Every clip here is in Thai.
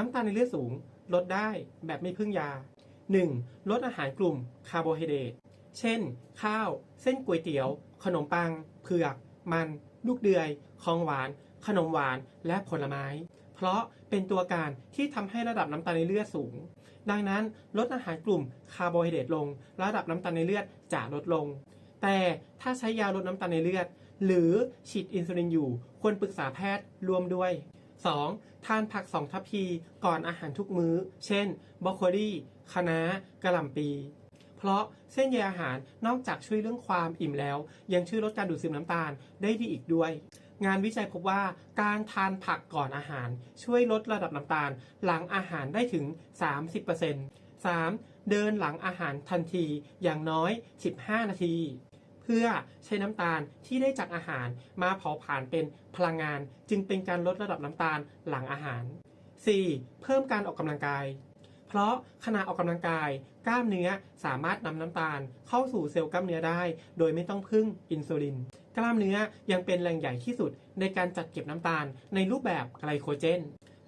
น้ำตาลในเลือดสูง ลดได้แบบไม่พึ่งยา 1. ลดอาหารกลุ่มคาร์โบไฮเดรตเช่น ข้าว เส้นก๋วยเตี๋ยว ขนมปัง เผือก มัน ลูกเดือย ของหวาน ขนมหวาน และผลไม้ เพราะเป็นตัวการที่ทำให้ระดับน้ำตาลในเลือดสูง ดังนั้นลดอาหารกลุ่มคาร์โบไฮเดรตลง ระดับน้ำตาลในเลือดจะลดลง แต่ถ้าใช้ยาลดน้ำตาลในเลือด หรือฉีดอินซูลินอยู่ ควรปรึกษาแพทย์รวมด้วย 2. ทานผักสองทัพพีก่อนอาหารทุกมื้อ เช่นบรอกโคลีคะน้ากระหล่ำปี เพราะเส้นใยอาหารนอกจากช่วยเรื่องความอิ่มแล้ว ยังช่วยลดการดูดซึมน้ำตาลได้ดีอีกด้วย งานวิจัยพบว่าการทานผักก่อนอาหาร ช่วยลดระดับน้ำตาล หลังอาหารได้ถึง 30% 3. เดินหลังอาหารทันทีอย่างน้อย 15 นาที พื่อใช้น้ำตาลที่ได้จากอาหารมาเผาผลาญเป็นพลังงาน จึงเป็นการลดระดับน้ำตาลหลังอาหาร 4. เพิ่มการออกกำลังกาย เพราะขณะออกกำลังกาย กล้ามเนื้อสามารถนำน้ำตาลเข้าสู่เซลล์กล้ามเนื้อได้ โดยไม่ต้องพึ่งอินซูลิน กล้ามเนื้อยังเป็นแหล่งใหญ่ที่สุดในการจัดเก็บน้ำตาลในรูปแบบไกลโคเจน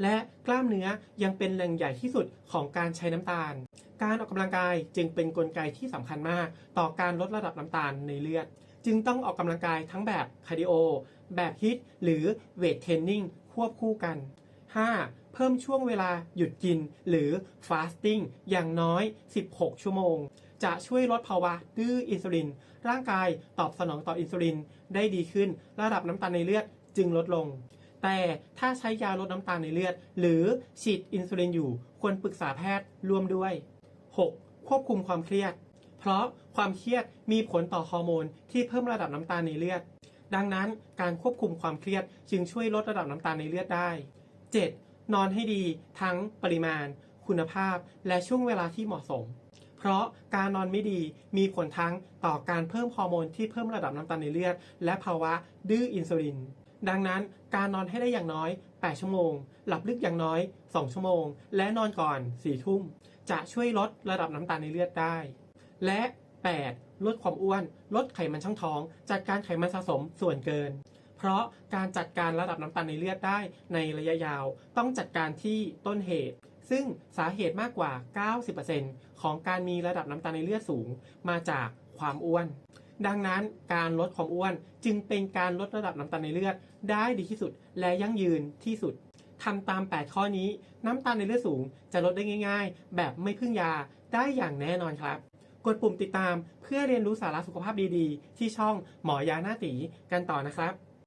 และกล้ามเนื้อยังเป็นแหล่งใหญ่ที่สุดของการใช้น้ำตาล การออกกำลังกายจึงเป็นนกลไกที่สำคัญมาก ต่อการลดระดับน้ำตาลในเลือด จึงต้องออกกำลังกายทั้งแบบคาร์ดิโอ แบบฮิตหรือเวทเทรนนิ่งควบคู่กัน 5. เพิ่มช่วงเวลาหยุดกินหรือ fasting อย่างน้อย 16 ชั่วโมง จะช่วยลดภาวะดื้ออินซูลิน ร่างกายตอบสนองต่ออินซูลินได้ดีขึ้น ระดับน้ำตาลในเลือดจึงลดลง แต่ถ้าใช้ยาลดน้ำตาลในเลือด หรือฉีดอินซูลินอยู่ควรปรึกษาแพทย์ร่วมด้วย 6. ควบคุมความเครียด เพราะความเครียดมีผลต่อฮอร์โมนที่เพิ่มระดับน้ำตาลในเลือด ดังนั้นการควบคุมความเครียดจึงช่วยลดระดับน้ำตาลในเลือดได้ 7. นอนให้ดีทั้งปริมาณ คุณภาพ และช่วงเวลาที่เหมาะสม เพราะการนอนไม่ดีมีผลทั้งต่อการเพิ่มฮอร์โมนที่เพิ่มระดับน้ำตาลในเลือด และภาวะดื้ออินซูลิน ดังนั้นการนอนให้ได้อย่างน้อย 8 ชั่วโมง หลับลึกอย่างน้อย 2 ชั่วโมง และนอนก่อน 4 ทุ่ม จะช่วยลดระดับน้ำตาลในเลือดได้ และ 8. ลดความอ้วน ลดไขมันช่องท้อง จัดการไขมันสะสมส่วนเกิน เพราะการจัดการระดับน้ำตาลในเลือดได้ในระยะยาว ต้องจัดการที่ต้นเหตุ ซึ่งสาเหตุมากกว่า 90%ของการมีระดับน้ำตาลในเลือดสูง มาจากความอ้วน ดังนั้นการลดความอ้วนจึงเป็นการลดระดับน้ำตาลในเลือดได้ดีที่สุดและยั่งยืนที่สุดทำตาม 8 ข้อนี้ น้ำตาลในเลือดสูงจะลดได้ง่าย ๆ แบบไม่พึ่งยาได้อย่างแน่นอนครับ กดปุ่มติดตามเพื่อเรียนรู้สาระสุขภาพดีๆ ที่ช่องหมอยาหน้าตีกันต่อนะครับ